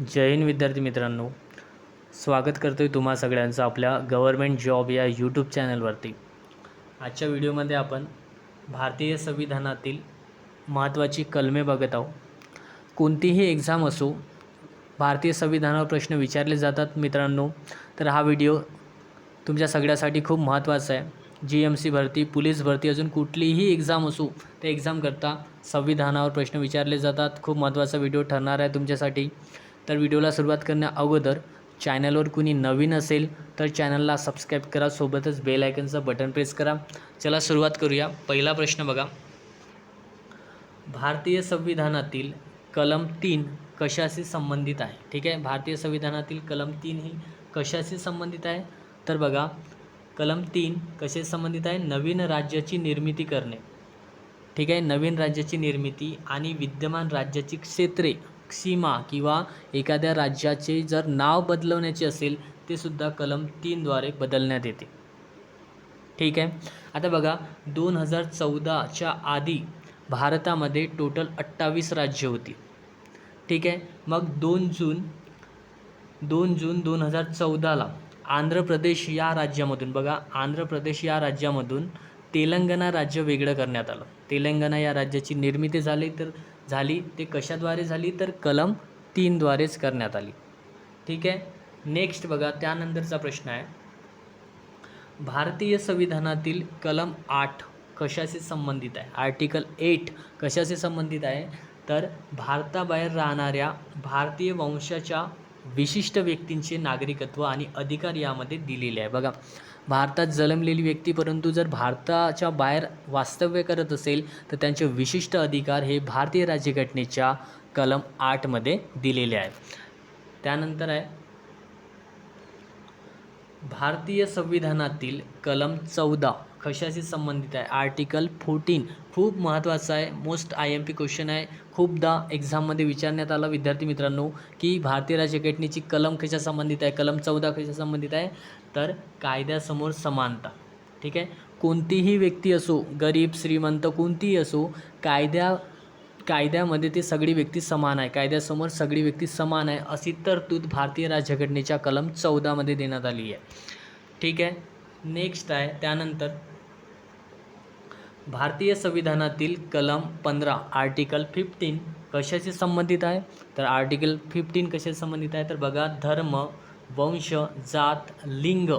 जय हिंद विद्यार्थी मित्रांनो. स्वागत करतो आहे तुम्हा सगळ्यांचं आपल्या गव्हर्मेंट जॉब या यूट्यूब चॅनलवरती. आजच्या व्हिडिओमध्ये आपण भारतीय संविधानातील महत्त्वाची कलमे बघत आहोत. कोणतीही एक्झाम असो भारतीय संविधानावर प्रश्न विचारले जातात मित्रांनो तर हा व्हिडिओ तुमच्या सगळ्यासाठी खूप महत्त्वाचा आहे. जी एम सी भरती पोलीस भरती अजून कुठलीही एक्झाम असो त्या एक्झामकरता संविधानावर प्रश्न विचारले जातात. खूप महत्त्वाचा व्हिडिओ ठरणार आहे तुमच्यासाठी. तर व्हिडिओला सुरुवात करण्या अगोदर चॅनलवर कुणी नवीन असेल तर चॅनलला सबस्क्राईब करा सोबतच बेल आयकनचं बटन प्रेस करा. चला सुरुवात करूया. पहिला प्रश्न बघा. भारतीय संविधानातील कलम तीन कशाशी संबंधित आहे? ठीक आहे? भारतीय संविधानातील कलम तीन ही कशाशी संबंधित आहे? तर बघा कलम तीन कसे संबंधित आहे? नवीन राज्याची निर्मिती करणे. ठीक आहे? नवीन राज्याची निर्मिती आणि विद्यमान राज्याची क्षेत्रे. सीमा किंवा एखाद्या राज्याचे जर नाव बदलवण्याचे असेल ते सुद्धा कलम तीनद्वारे बदलण्यात येते. ठीक आहे? आता बघा दोन हजार चौदाच्या आधी भारतामध्ये टोटल अठ्ठावीस राज्य होती. ठीक आहे? मग दोन जून दोन जून दोन हजार चौदाला आंध्र प्रदेश या राज्यामधून बघा आंध्र प्रदेश या राज्यामधून तेलंगणा राज्य वेगळं करण्यात आलं. तेलंगणा या राज्याची निर्मिती झाली तर झाली ते कशाद्वारे झाली? तर कलम तीनद्वारेच करण्यात आली. ठीक आहे? नेक्स्ट बघा त्यानंतरचा प्रश्न आहे. भारतीय संविधानातील कलम आठ कशाशी संबंधित आहे? आर्टिकल एट कशाशी संबंधित आहे? तर भारताबाहेर राहणाऱ्या भारतीय वंशाच्या विशिष्ट व्यक्तींचे नागरिकत्व आणि अधिकार यामध्ये दिलेले आहे. बघा भारतात जन्मलेली व्यक्ती परंतु जर भारताच्या बाहेर वास्तव्य करत असेल तर त्यांचे विशिष्ट अधिकार हे भारतीय राज्यघटनेच्या कलम आठमध्ये दिलेले आहे. त्यानंतर आहे भारतीय संविधानातील कलम चौदा कशाशी संबंधित आहे? आर्टिकल फोर्टीन खूप महत्त्वाचं आहे. Most I M P question आहे. खूपदा एक्झाममध्ये विचारण्यात आला विद्यार्थी मित्रांनो की भारतीय राज्यघटनेची कलम कशा संबंधित आहे? कलम चौदा कशा संबंधित आहे? तर कायद्यासमोर समानता. ठीक आहे? कोणतीही व्यक्ती असो गरीब श्रीमंत कोणतीही असो कायद्या कायद्यामध्ये ती सगळी व्यक्ती समान आहे. कायद्यासमोर सगळी व्यक्ती समान आहे अशी तरतूद भारतीय राज्यघटनेच्या कलम चौदामध्ये देण्यात आली आहे. ठीक आहे? नेक्स्ट आहे त्यानंतर भारतीय संविधानातील कलम पंधरा आर्टिकल फिफ्टीन कशाशी संबंधित आहे? तर आर्टिकल फिफ्टीन कशाशी संबंधित आहे? तर बघा धर्म वंश जात लिंग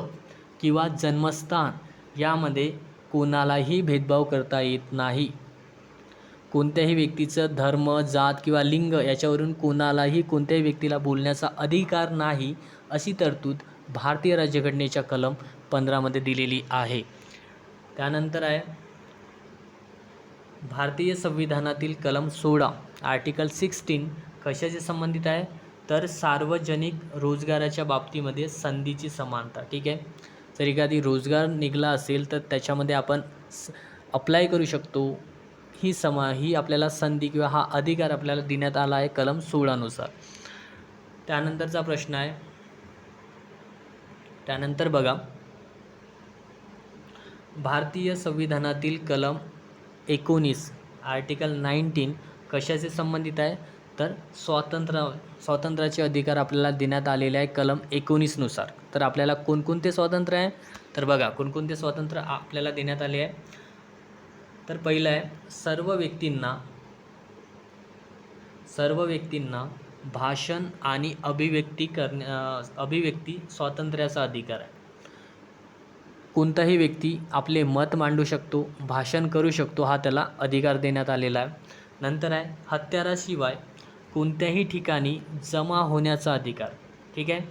किंवा जन्मस्थान यामध्ये कोणालाही भेदभाव करता येत नाही. कोणत्याही व्यक्तीचं धर्म जात किंवा लिंग याच्यावरून कोणालाही कोणत्याही व्यक्तीला बोलण्याचा अधिकार नाही अशी तरतूद भारतीय राज्यघटनेच्या कलम पंधरामध्ये दिलेली आहे. त्यानंतर आहे भारतीय संविधानातील कलम सोळा आर्टिकल सिक्स्टीन कशाशी संबंधित आहे? तर सार्वजनिक रोजगाराच्या बाबतीमध्ये संधीची समानता ठीक आहे? जर एखादी रोजगार निघाला असेल तर त्याच्यामध्ये आपण स अप्लाय करू शकतो. ही समा ही आपल्याला संधी किंवा हा अधिकार आपल्याला देण्यात आला आहे कलम सोळानुसार. त्यानंतरचा प्रश्न आहे. त्यानंतर बघा. भारतीय संविधानातील कलम एकोणीस आर्टिकल नाईन्टीन कशाशी संबंधित आहे? तर स्वातंत्र्य स्वातंत्र्याचे अधिकार आपल्याला देण्यात आलेले आहे कलम एकोणीसनुसार तर आपल्याला कोणकोणते स्वातंत्र्य आहे? तर बघा कोणकोणते स्वातंत्र्य आपल्याला देण्यात आले आहे? तर पहिलं आहे सर्व व्यक्तींना सर्व व्यक्तींना भाषण आणि अभिव्यक्ती करण्या अभिव्यक्ती स्वातंत्र्याचा अधिकार आहे. कोणताही व्यक्ती आपले मत मांडू शकतो भाषण करू शकतो हा त्याला अधिकार देण्यात आलेला आहे. नंतर आहे हत्याराशिवाय कोणत्याही ठिकाणी जमा होण्याचा अधिकार ठीक आहे?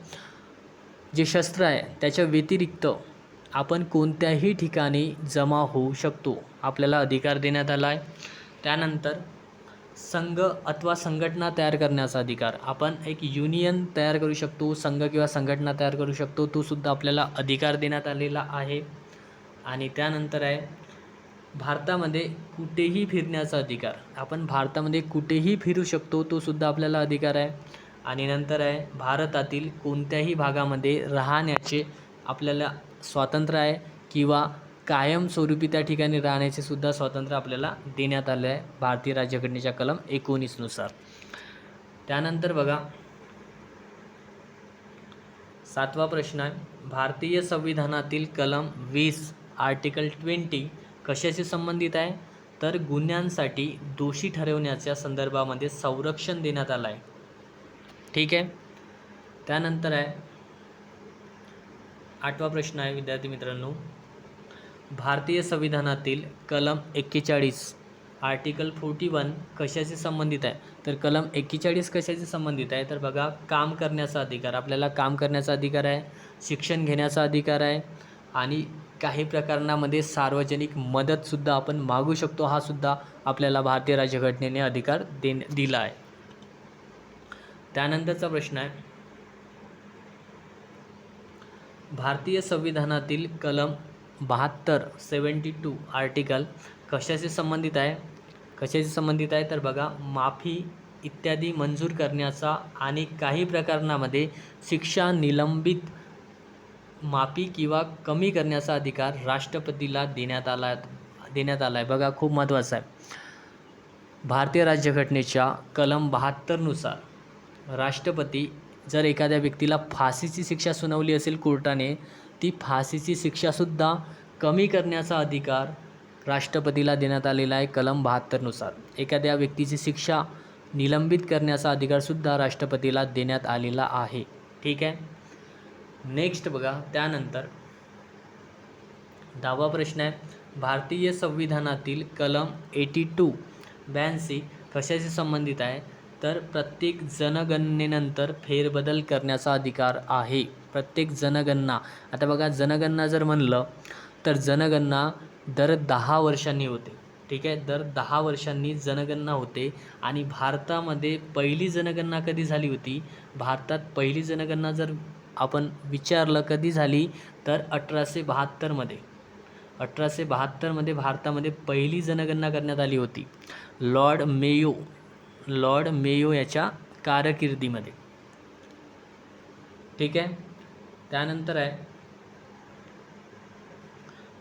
जे शस्त्र आहे त्याच्या व्यतिरिक्त आपण कोणत्याही ठिकाणी जमा होऊ शकतो आपल्याला अधिकार देण्यात आला आहे. त्यानंतर संघ अथवा संघटना तयार करण्याचा अधिकार. आपण एक युनियन तयार करू शकतो संघ किंवा संघटना तयार करू शकतो तो सुद्धा आपल्याला अधिकार देण्यात आलेला आहे. आणि त्यानंतर आहे भारतामध्ये कुठेही फिरण्याचा अधिकार आपण भारतामध्ये कुठेही फिरू शकतो तो सुद्धा आपल्याला अधिकार आहे. आणि नंतर आहे भारतातील कोणत्याही भागामध्ये राहण्याचे आपल्याला स्वातंत्र्य आहे किंवा कायमस्वरूपी त्या ठिकाणी राहण्याचे सुद्धा स्वातंत्र्य आपल्याला देण्यात आले आहे भारतीय राज्यघटनेच्या कलम एकोणीसनुसार त्यानंतर बघा सातवा प्रश्न आहे भारतीय संविधानातील कलम वीस आर्टिकल ट्वेंटी कशाशी संबंधित आहे? तर गुन्ह्यांसाठी दोषी ठरवण्याच्या संदर्भामध्ये संरक्षण देण्यात आलं आहे ठीक आहे? त्यानंतर आहे आठवा प्रश्न आहे विद्यार्थी मित्रांनो. भारतीय संविधानातील कलम एक्केचाळीस आर्टिकल फोर्टी वन कशाशी संबंधित आहे? तर कलम एक्केचाळीस कशाशी संबंधित आहे? तर बघा काम करण्याचा अधिकार आपल्याला काम करण्याचा अधिकार आहे शिक्षण घेण्याचा अधिकार आहे आणि काही प्रकरणामध्ये सार्वजनिक मदतसुद्धा आपण मागू शकतो. हा सुद्धा आपल्याला भारतीय राज्यघटनेने अधिकार दे दिला आहे. त्यानंतरचा प्रश्न आहे. भारतीय संविधानातील कलम बहात्तर सेवन्टी टू आर्टिकल कशाशी संबंधित आहे? कशाशी संबंधित आहे? तर बघा माफी इत्यादी मंजूर करण्याचा आणि काही प्रकरणामध्ये शिक्षा निलंबित माफी किंवा कमी करण्याचा अधिकार राष्ट्रपतीला देण्यात आला देण्यात आला आहे बघा खूप महत्त्वाचं आहे. भारतीय राज्यघटनेच्या कलम बहात्तरनुसार राष्ट्रपती जर एखाद्या व्यक्तीला फाशीची शिक्षा सुनावली असेल कोर्टाने ती फाशीची शिक्षासुद्धा कमी करण्याचा अधिकार राष्ट्रपतीला देण्यात आलेला आहे कलम बहात्तरनुसार. एखाद्या व्यक्तीची शिक्षा निलंबित करण्याचा अधिकारसुद्धा राष्ट्रपतीला देण्यात आलेला आहे. ठीक आहे? नेक्स्ट बघा त्यानंतर दहावा प्रश्न आहे. भारतीय संविधानातील कलम एटी टू ब्याऐंशी कशाशी संबंधित आहे? तर प्रत्येक जनगणनेनंतर फेरबदल करण्याचा अधिकार आहे. प्रत्येक जनगणना. आता बघा जनगणना जर म्हणलं तर जनगणना दर दहा वर्षांनी होते. ठीक आहे? दर दहा वर्षांनी जनगणना होते. आणि भारतामध्ये पहिली जनगणना कधी झाली होती? भारतात पहिली जनगणना जर आपण विचारलं कधी झाली तर अठराशे बहात्तरमध्ये अठराशे बहात्तरमध्ये भारतामध्ये पहिली जनगणना करण्यात आली होती. लॉर्ड मेयो लॉर्ड मेयो याच्या कारकिर्दीमध्ये. ठीक आहे? त्यानंतर आहे.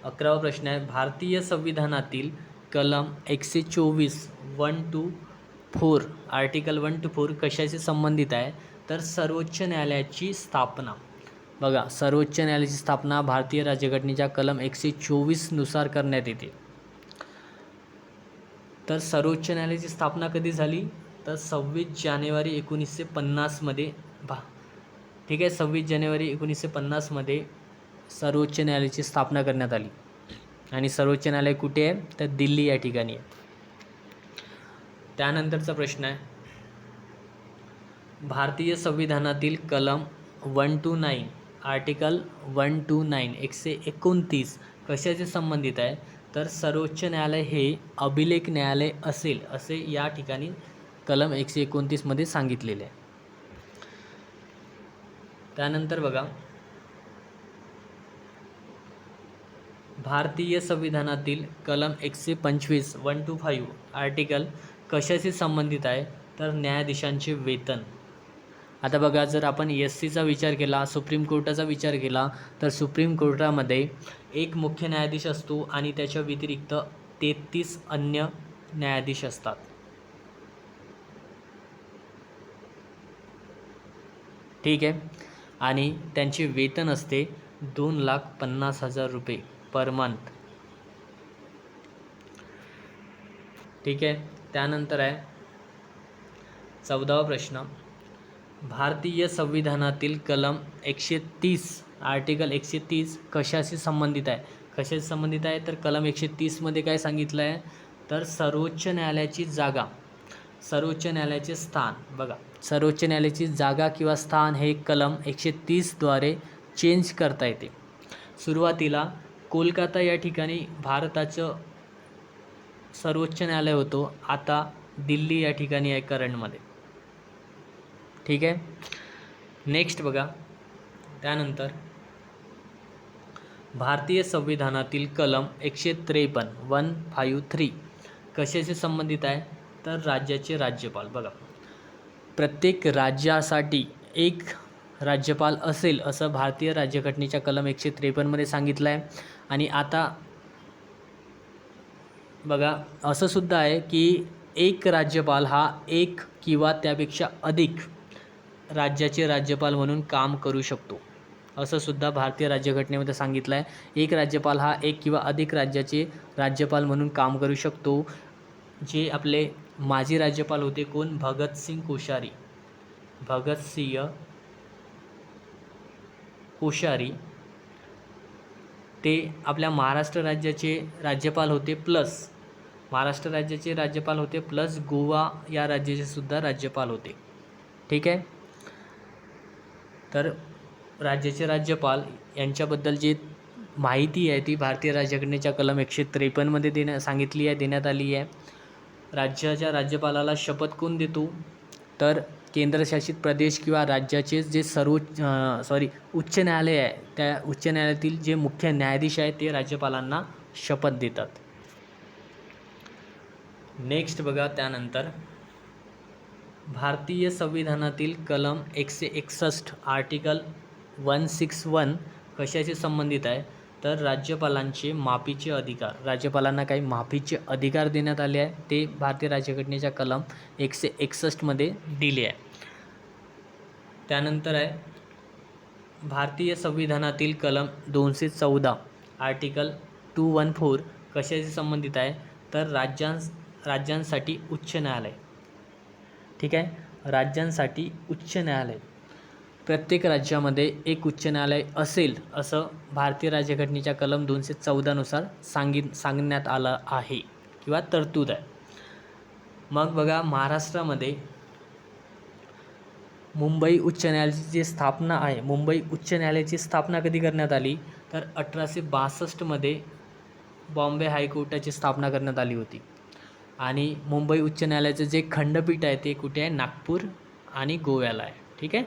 अकरावा प्रश्न आहे. भारतीय संविधानातील कलम एकशे चोवीस one two four article one two four कशाशी संबंधित आहे? तर सर्वोच्च न्यायालयाची स्थापना. बघा सर्वोच्च न्यायालयाची स्थापना भारतीय राज्यघटनेच्या कलम एकशे चोवीसनुसार करण्यात येते. तर सर्वोच्च न्यायालयाची स्थापना कधी झाली? तर सव्वीस जानेवारी एकोणीसशे पन्नासमध्ये भा ठीक आहे सव्वीस जानेवारी एकोणीसशे पन्नासमध्ये सर्वोच्च न्यायालयाची स्थापना करण्यात आली. आणि सर्वोच्च न्यायालय कुठे आहे? तर दिल्ली या ठिकाणी आहे. त्यानंतरचा प्रश्न आहे. भारतीय संविधानातील कलम one two nine article one two nine एकशे एकोणतीस कशाचे संबंधित आहे? तर सर्वोच्च न्यायालय हे अभिलेख न्यायालय असेल असे या ठिकाणी कलम एकशे एकोणतीसमध्ये सांगितलेले आहे. त्यानंतर बघा भारतीय संविधानातील कलम एकशे पंचवीस वन टू फाईव्ह आर्टिकल कशाशी संबंधित आहे? तर न्यायाधीशांचे वेतन. आता बघा जर आपण एस सीचा विचार केला सुप्रीम कोर्टाचा विचार केला तर सुप्रीम कोर्टामध्ये एक मुख्य न्यायाधीश असतो आणि त्याच्या व्यतिरिक्त तेहतीस अन्य न्यायाधीश असतात. ठीक आहे? आणि त्यांचे वेतन असते दोन लाख पन्नास हजार रुपये पर मंथ. ठीक आहे? त्यानंतर आहे चौदावा प्रश्न. भारतीय संविधानातील कलम एकशे तीस आर्टिकल एकशे तीस कशाशी संबंधित आहे? कशाशी संबंधित आहे? तर कलम एकशे तीसमध्ये काय सांगितलं आहे? तर सर्वोच्च न्यायालयाची जागा सर्वोच्च न्यायालयाचे स्थान. बघा सर्वोच्च न्यायालयाची जागा किंवा स्थान हे कलम एकशे तीसद्वारे चेंज करता येते. सुरुवातीला कोलकाता या ठिकाणी भारताचं सर्वोच्च न्यायालय होतो. आता दिल्ली या ठिकाणी आहे करंटमध्ये. ठीक आहे? नेक्स्ट बघा. त्यानंतर भारतीय संविधानातील कलम एकशे त्रेपन्न वन फाईव्ह थ्री कशाशी संबंधित आहे? तर राज्याचे राज्यपाल. बघा. प्रत्येक राज्यासाठी एक राज्यपाल असेल असं भारतीय राज्यघटनेच्या कलम एकशे त्रेपन्नमध्ये सांगितलं आहे आणि आता बघा असं सुद्धा आहे की एक राज्यपाल हा एक किंवा त्यापेक्षा अधिक राज्याचे राज्यपाल म्हणून काम करू शकतो. असं सुद्धा भारतीय राज्यघटनेमध्ये सांगितलं आहे एक राज्यपाल हा एक किंवा अधिक राज्याचे राज्यपाल म्हणून काम करू शकतो. जे आपले माजी राज्यपाल होते कोण? भगतसिंग कोश्यारी. भगतसिंह कोश्यारी. ते आपल्या महाराष्ट्र राज्याचे राज्यपाल होते प्लस. महाराष्ट्र राज्याचे राज्यपाल होते प्लस गोवा या राज्याचे सुद्धा राज्यपाल होते. ठीक आहे? तर राज्याचे राज्यपाल यांच्याबद्दल जे माहिती आहे ती भारतीय राज्यघटनेच्या कलम एकशे त्रेपन्नमध्ये देण्या सांगितली आहे देण्यात आली आहे. राज्याच्या राज्यपालाला शपथ कोण देतो? तर केंद्रशासित प्रदेश किंवा राज्याचे जे सर्वोच्च सॉरी उच्च न्यायालय आहे त्या उच्च न्यायालयातील जे मुख्य न्यायाधीश आहेत ते राज्यपालांना शपथ देतात. नेक्स्ट बघा त्यानंतर भारतीय संविधानातील कलम एकशे एकसष्ट आर्टिकल वन सिक्स वन कशाशी संबंधित आहे? तर राज्यपालांचे माफीचे अधिकार. राज्यपालांना काही माफीचे अधिकार देण्यात आले आहे ते भारतीय राज्यघटनेच्या कलम एकशे एकसष्टमध्ये दिले आहे. त्यानंतर आहे भारतीय संविधानातील कलम दोनशे चौदा आर्टिकल टू वन फोर कशाशी संबंधित आहे? तर राज्यांस राज्यांसाठी उच्च न्यायालय. ठीक आहे? राज्यांसाठी उच्च न्यायालय. प्रत्येक राज्यामध्ये एक उच्च न्यायालय असेल असं भारतीय राज्यघटनेच्या कलम दोनशे चौदानुसार सांगित सांगण्यात आलं आहे किंवा तरतूद आहे. मग बघा महाराष्ट्रामध्ये मुंबई उच्च न्यायालयाची जी स्थापना आहे मुंबई उच्च न्यायालयाची स्थापना कधी करण्यात आली? तर अठराशे बासष्टमध्ये बॉम्बे हायकोर्टाची स्थापना करण्यात आली होती. आणि मुंबई उच्च न्यायालयाचं जे खंडपीठ आहे ते कुठे आहे? नागपूर आणि गोव्याला आहे. ठीक आहे?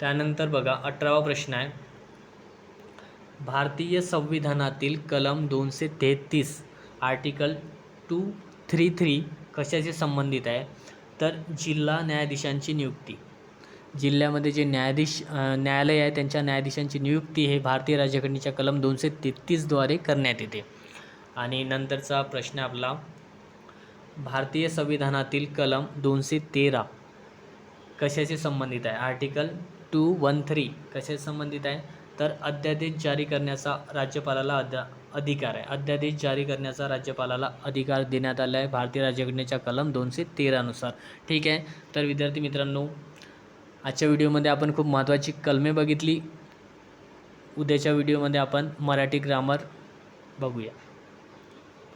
त्यानंतर बघा अठरावा प्रश्न आहे. भारतीय संविधानातील कलम दोनशे तेहतीस आर्टिकल टू थ्री थ्री कशाशी संबंधित आहे? तर जिल्हा न्यायाधीशांची नियुक्ती. जिल्ह्यामध्ये जे न्यायाधीश न्यायालय आहे त्यांच्या न्यायाधीशांची नियुक्ती हे भारतीय राज्यघटनेच्या कलम दोनशे तेहतीसद्वारे करण्यात येते. आणि नंतरचा प्रश्न आपला. भारतीय संविधानातील कलम दोनशे तेरा कशाशी संबंधित आहे? आर्टिकल टू वन थ्री कशाशी संबंधित आहे? तर अध्यादेश जारी करण्याचा राज्यपालाला अध्या अधिकार आहे. अध्यादेश जारी करण्याचा राज्यपालाला अधिकार देण्यात आला आहे भारतीय राज्यघटनेच्या कलम दोनशे तेरानुसार ठीक आहे? तर विद्यार्थी मित्रांनो आजच्या व्हिडिओमध्ये आपण खूप महत्त्वाची कलमे बघितली. उद्याच्या व्हिडिओमध्ये आपण मराठी ग्रामर बघूया.